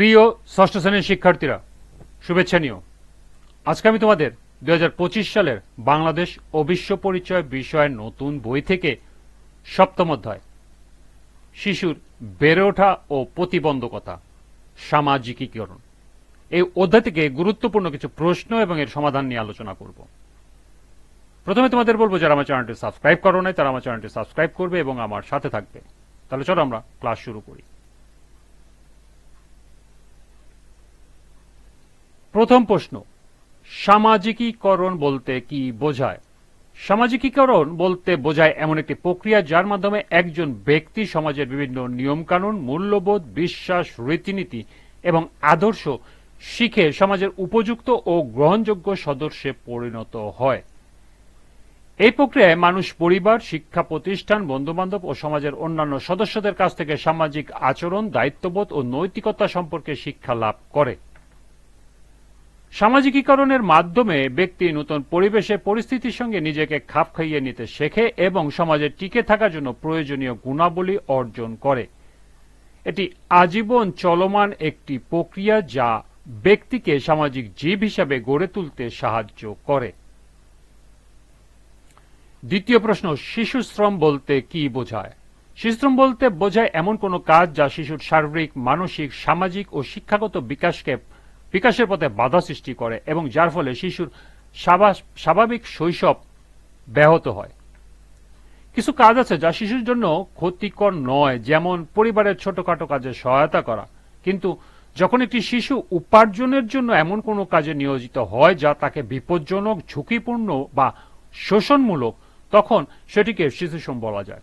প্রিয় ষষ্ঠ শ্রেণির শিক্ষার্থীরা শুভেচ্ছা নিও আজকে আমি তোমাদের দু হাজার পঁচিশ সালের বাংলাদেশ ও বিশ্ব পরিচয় বিষয়ের নতুন বই থেকে সপ্তম অধ্যায়, শিশুর বেড়ে ওঠা ও প্রতিবন্ধকতা, সামাজিকীকরণ। এই অধ্যায় থেকে গুরুত্বপূর্ণ কিছু প্রশ্ন এবং এর সমাধান নিয়ে আলোচনা করব। প্রথমে তোমাদের বলব, যারা আমার চ্যানেলটি সাবস্ক্রাইব করো নাই, তারা আমার চ্যানেলটি সাবস্ক্রাইব করবে এবং আমার সাথে থাকবে। তাহলে চলো আমরা ক্লাস শুরু করি। প্রথম প্রশ্ন, সামাজিকীকরণ বলতে কি বোঝায়? সামাজিকীকরণ বলতে বোঝায় এমন একটি প্রক্রিয়া যার মাধ্যমে একজন ব্যক্তি সমাজের বিভিন্ন নিয়মকানুন, মূল্যবোধ, বিশ্বাস, রীতিনীতি এবং আদর্শ শিখে সমাজের উপযুক্ত ও গ্রহণযোগ্য সদস্যে পরিণত হয়। এই প্রক্রিয়ায় মানুষ পরিবার, শিক্ষা প্রতিষ্ঠান, বন্ধুবান্ধব ও সমাজের অন্যান্য সদস্যদের কাছ থেকে সামাজিক আচরণ, দায়িত্ববোধ ও নৈতিকতা সম্পর্কে শিক্ষা লাভ করে। সামাজিকীকরণের মাধ্যমে ব্যক্তি নতুন পরিবেশে পরিস্থিতির সঙ্গে নিজেকে খাপ খাইয়ে নিতে শেখে এবং সমাজে টিকে থাকার জন্য প্রয়োজনীয় গুণাবলী অর্জন করে। এটি আজীবন চলমান একটি প্রক্রিয়া যা ব্যক্তিকে সামাজিক জীব হিসাবে গড়ে তুলতে সাহায্য করে। দ্বিতীয় প্রশ্ন, শিশু শ্রম বলতে কি বোঝায়? শিশুশ্রম বলতে বোঝায় এমন কোনো কাজ যা শিশুর শারীরিক, মানসিক, সামাজিক ও শিক্ষাগত বিকাশকে বিকাশের পথে বাধা সৃষ্টি করে এবং যার ফলে শিশুর স্বাভাবিক শৈশব ব্যাহত হয়। কিছু কাজ আছে যা শিশুর জন্য ক্ষতিকর নয়, যেমন পরিবারের ছোটখাটো কাজে সহায়তা করা। কিন্তু যখন একটি শিশু উপার্জনের জন্য এমন কোনো কাজে নিয়োজিত হয় যা তাকে বিপজ্জনক, ঝুঁকিপূর্ণ বা শোষণমূলক, তখন সেটিকে শিশুশ্রম বলা যায়।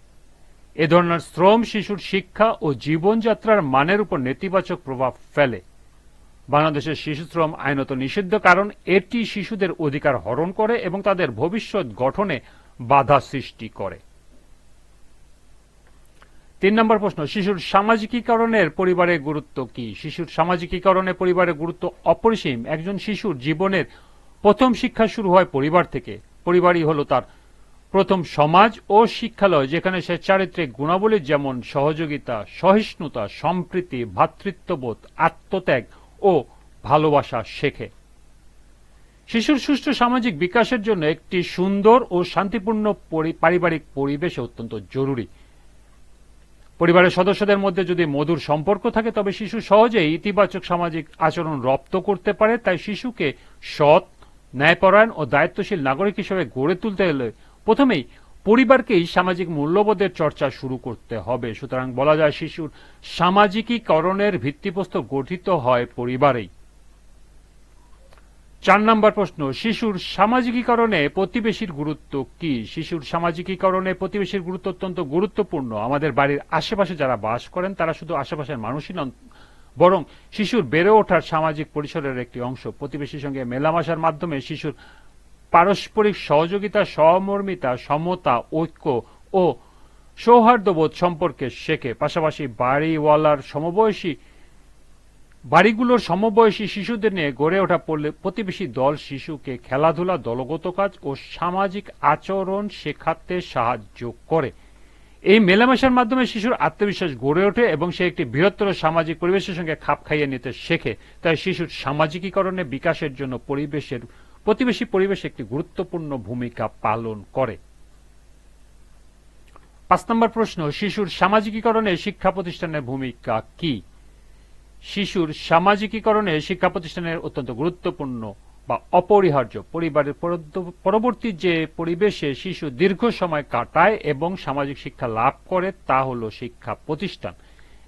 এ ধরনের শ্রম শিশুর শিক্ষা ও জীবনযাত্রার মানের উপর নেতিবাচক প্রভাব ফেলে। বাংলাদেশের শিশুশ্রম আইনত নিষিদ্ধ কারণ এটি শিশুদের অধিকার হরণ করে এবং তাদের ভবিষ্যৎ গঠনে বাধা সৃষ্টি করে। তিন নম্বর প্রশ্ন, শিশুর সামাজিকীকরণের পরিবারের গুরুত্ব কি? শিশুর সামাজিকীকরণে পরিবারের গুরুত্ব অপরিসীম। একজন শিশুর জীবনের প্রথম শিক্ষা শুরু হয় পরিবার থেকে। পরিবারই হলো তার প্রথম সমাজ ও শিক্ষালয়, যেখানে সে চারিত্রিক গুণাবলী যেমন সহযোগিতা, সহিষ্ণুতা, সম্প্রীতি ভ্রাতৃত্ববোধ আত্মত্যাগ ও ভালোবাসা শেখে। শিশুর সুষ্ঠু সামাজিক বিকাশের জন্য একটি সুন্দর ও শান্তিপূর্ণ পারিবারিক পরিবেশ অত্যন্ত জরুরি। পরিবারের সদস্যদের মধ্যে যদি মধুর সম্পর্ক থাকে, তবে শিশু সহজেই ইতিবাচক সামাজিক আচরণ রপ্ত করতে পারে। তাই শিশুকে সৎ, ন্যায়পরায়ণ ও দায়িত্বশীল নাগরিক হিসেবে গড়ে তুলতে হলে প্রথমেই পরিবারকেই সামাজিক মূল্যবোধের চর্চা শুরু করতে হবে। সুতরাং বলা যায় শিশুর সামাজিকীকরণের ভিত্তিপ্রস্তর গঠিত হয় পরিবারেই। চার নম্বর প্রশ্ন, শিশুর সামাজিকীকরণে প্রতিবেশীর গুরুত্ব কি? শিশুর সামাজিকীকরণে প্রতিবেশীর গুরুত্ব অত্যন্ত গুরুত্বপূর্ণ। আমাদের বাড়ির আশেপাশে যারা বাস করেন, তারা শুধু আশেপাশের মানুষই নন, বরং শিশুর বেড়ে ওঠার সামাজিক পরিসরের একটি অংশ। প্রতিবেশীর সঙ্গে মেলামেশার মাধ্যমে শিশুর পারস্পরিক সহযোগিতা, সহমর্মিতা, সমতা, ঐক্য ও সৌহার্দ্যবোধ সম্পর্কে শেখে। পাশাপাশি বাড়িওয়ালার সমবয়সী, বাড়িগুলোর সমবয়সী শিশুদের নিয়ে গড়ে ওঠা পড়লে প্রতিবেশী দল শিশুকে খেলাধুলা, দলগত কাজ ও সামাজিক আচরণ শেখাতে সাহায্য করে। এই মেলামেশার মাধ্যমে শিশুর আত্মবিশ্বাস গড়ে ওঠে এবং সে একটি বৃহত্তর সামাজিক পরিবেশের সঙ্গে খাপ খাইয়ে নিতে শেখে। তাই শিশুর সামাজিকীকরণে বিকাশের জন্য পরিবেশের প্রতিবেশী পরিবেশ একটি গুরুত্বপূর্ণ ভূমিকা পালন করে। পাঁচ নম্বর প্রশ্ন, শিশুর সামাজিকীকরণে শিক্ষা প্রতিষ্ঠানের ভূমিকা কি? শিশুর সামাজিকীকরণে শিক্ষা প্রতিষ্ঠানের অত্যন্ত গুরুত্বপূর্ণ বা অপরিহার্য পরিবারের পরবর্তী যে পরিবেশে শিশু দীর্ঘ সময় কাটায় এবং সামাজিক শিক্ষা লাভ করে তা হল শিক্ষা প্রতিষ্ঠান।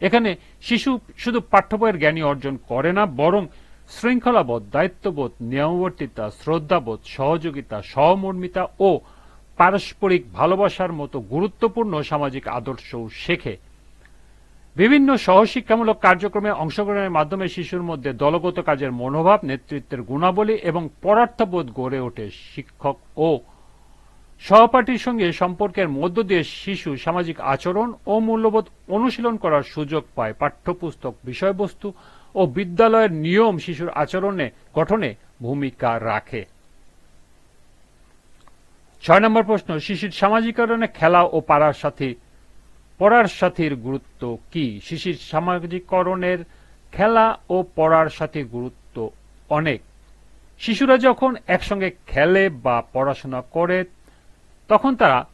এখানে শিশু শুধু পাঠ্য বইয়ের জ্ঞানী অর্জন করে না, বরং শৃঙ্খলাবোধ, দায়িত্ববোধ, নিয়মবর্তিতা, শ্রদ্ধাবোধ, সহযোগিতা, সহমর্মিতা ও পারস্পরিক ভালোবাসার মতো গুরুত্বপূর্ণ সামাজিক আদর্শও শেখে। বিভিন্ন সহশিক্ষামূলক কার্যক্রমে অংশগ্রহণের মাধ্যমে শিশুর মধ্যে দলগত কাজের মনোভাব, নেতৃত্বের গুণাবলী এবং পরার্থবোধ গড়ে ওঠে। শিক্ষক ও সহপাঠীর সঙ্গে সম্পর্কের মধ্য দিয়ে শিশু সামাজিক আচরণ ও মূল্যবোধ অনুশীলন করার সুযোগ পায়। পাঠ্যপুস্তক, বিষয়বস্তু ও বিদ্যালয়ের নিয়ম শিশুর আচরণে, গঠনে ভূমিকা রাখে। ছয় নম্বর প্রশ্ন, শিশুর সামাজিকরণে খেলা ও পাড়ার সাথে, পড়ার সাথীর গুরুত্ব কি? শিশুর সামাজিকরণের খেলা ও পড়ার সাথে গুরুত্ব অনেক। শিশুরা যখন একসঙ্গে খেলে বা পড়াশোনা করে, তখন তারা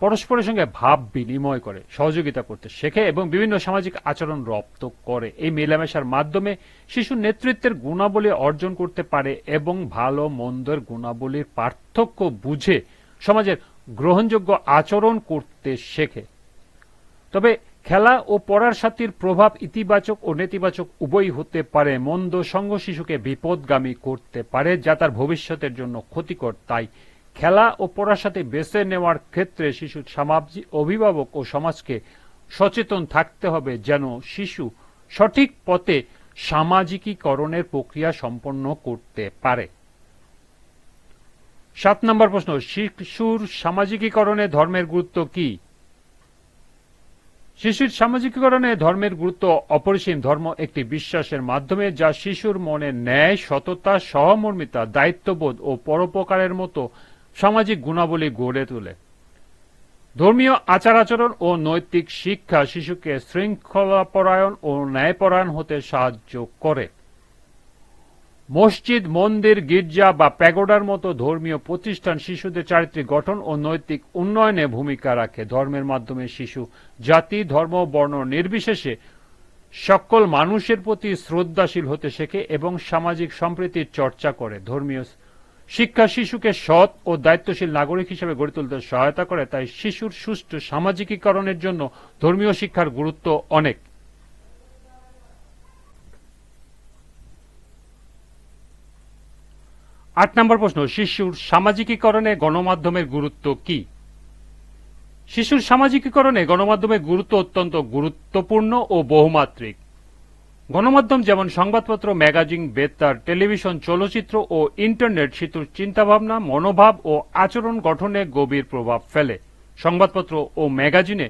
পরস্পরের সঙ্গে ভাব বিনিময় করে, সহযোগিতা করতে শেখে এবং বিভিন্ন সামাজিক আচরণ রপ্ত করে। এই মেলামেশার মাধ্যমে শিশুর নেতৃত্বের গুণাবলী অর্জন করতে পারে এবং ভালো মন্দের গুণাবলীর পার্থক্য বুঝে সমাজের গ্রহণযোগ্য আচরণ করতে শেখে। তবে খেলা ও পড়ার সাথীর প্রভাব ইতিবাচক ও নেতিবাচক উভয়ই হতে পারে। মন্দ সঙ্গ শিশুকে বিপদগামী করতে পারে, যা তার ভবিষ্যতের জন্য ক্ষতিকর, তাই খেলা ও পড়ার সাথে বেছে নেওয়ার ক্ষেত্রে শিশু অভিভাবক ও সমাজকে সচেতন থাকতে হবে যেন শিশু সঠিক পথে সামাজিকীকরণের প্রক্রিয়া সম্পন্ন করতে পারে। সাত নম্বর প্রশ্ন, শিশুর সামাজিকীকরণে ধর্মের গুরুত্ব কি? শিশুর সামাজিকীকরণে ধর্মের গুরুত্ব অপরিসীম। ধর্ম একটি বিশ্বাসের মাধ্যমে যা শিশুর মনে ন্যায়, সততা, সহমর্মিতা, দায়িত্ববোধ ও পরোপকারের মতো সামাজিক গুণাবলী গড়ে তোলে। ধর্মীয় আচার আচরণ ও নৈতিক শিক্ষা শিশুকে শৃঙ্খলাপরায়ণ ও ন্যায়পরায়ণ হতে সাহায্য করে। মসজিদ, মন্দির, গির্জা বা প্যাগোডার মতো ধর্মীয় প্রতিষ্ঠান শিশুদের চারিত্রিক গঠন ও নৈতিক উন্নয়নে ভূমিকা রাখে। ধর্মের মাধ্যমে শিশু, জাতি, ধর্ম, বর্ণ নির্বিশেষে সকল মানুষের প্রতি শ্রদ্ধাশীল হতে শেখে এবং সামাজিক সম্প্রীতির চর্চা করে। ধর্মীয় শিক্ষা শিশুকে সৎ ও দায়িত্বশীল নাগরিক হিসেবে গড়ে তুলতে সহায়তা করে, তাই শিশুর সুষ্ঠু সামাজিকীকরণের জন্য ধর্মীয় শিক্ষার গুরুত্ব অনেক। আট নম্বর প্রশ্ন, শিশুর সামাজিকীকরণে গণমাধ্যমের গুরুত্ব কি? শিশুর সামাজিকীকরণে গণমাধ্যমের গুরুত্ব অত্যন্ত গুরুত্বপূর্ণ ও বহুমাত্রিক। গণমাধ্যম যেমন সংবাদপত্র, ম্যাগাজিন, বেতার, টেলিভিশন, চলচ্চিত্র ও ইন্টারনেট শিশুর চিন্তাভাবনা, মনোভাব ও আচরণ গঠনে গভীর প্রভাব ফেলে। সংবাদপত্র ও ম্যাগাজিনে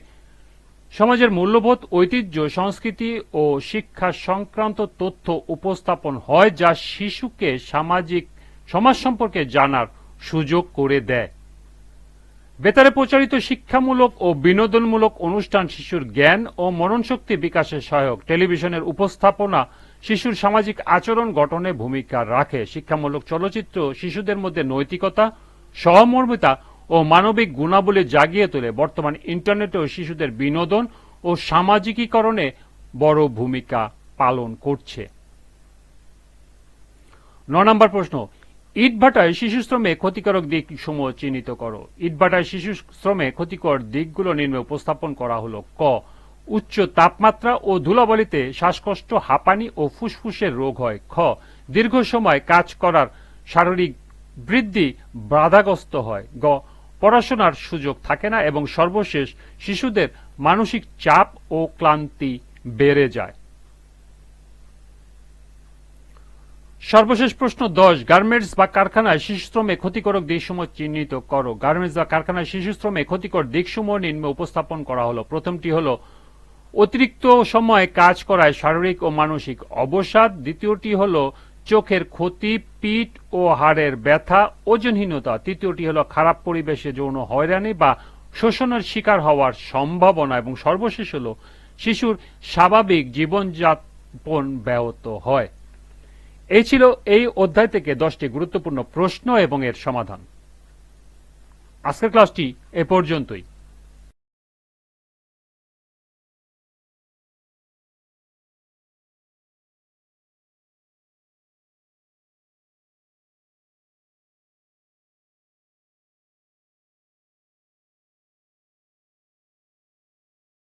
সমাজের মূল্যবোধ, ঐতিহ্য, সংস্কৃতি ও শিক্ষা সংক্রান্ত তথ্য উপস্থাপন হয় যা শিশুকে সামাজিক, সমাজ সম্পর্কে জানার সুযোগ করে দেয়। বেতারে প্রচারিত শিক্ষামূলক ও বিনোদনমূলক অনুষ্ঠান শিশুর জ্ঞান ও মননশক্তি বিকাশে সহায়ক। টেলিভিশনের উপস্থাপনা শিশুর সামাজিক আচরণ গঠনে ভূমিকা রাখে। শিক্ষামূলক চলচ্চিত্র শিশুদের মধ্যে নৈতিকতা, সহমর্মিতা ও মানবিক গুণাবলী জাগিয়ে তোলে। বর্তমান ইন্টারনেটেও শিশুদের বিনোদন ও সামাজিকীকরণে বড় ভূমিকা পালন করছে। ন নম্বর প্রশ্ন ইটভাটায় শিশু শ্রমে ক্ষতিকারক দিক সমূহ চিহ্নিত করো। ইটভাটায় শিশু শ্রমে ক্ষতিকর দিকগুলো নিম্নে উপস্থাপন করা হলো ক, উচ্চ তাপমাত্রা ও ধুলাবলিতে শ্বাসকষ্ট, হাঁপানি ও ফুসফুসের রোগ হয়। খ, দীর্ঘ সময় কাজ করার শারীরিক বৃদ্ধি বাধাগ্রস্ত হয়। গ, পড়াশোনার সুযোগ থাকে না এবং সর্বশেষ শিশুদের মানসিক চাপ ও ক্লান্তি বেড়ে যায়। সর্বশেষ প্রশ্ন, দশ। গার্মেন্টস বা কারখানায় শিশু শ্রমে ক্ষতিকারক দিকসমূহ চিহ্নিত করো। গার্মেন্টস বা কারখানায় শিশু শ্রমে ক্ষতিকর দিকসমূহ নিম্নে উপস্থাপন করা হলো। প্রথমটি হলো, অতিরিক্ত সময় কাজ করায় শারীরিক ও মানসিক অবসাদ। দ্বিতীয়টি হলো, চোখের ক্ষতি, পিঠ ও হাড়ের ব্যথা, ওজনহীনতা। তৃতীয়টি হলো, খারাপ পরিবেশে যৌন হয়রানি বা শোষণের শিকার হওয়ার সম্ভাবনা। এবং সর্বশেষ হলো, শিশুর স্বাভাবিক জীবনযাপন ব্যাহত হয়। এই ছিল এই অধ্যায় থেকে দশটি গুরুত্বপূর্ণ প্রশ্ন এবং এর সমাধান। আজকের ক্লাসটি এ পর্যন্তই।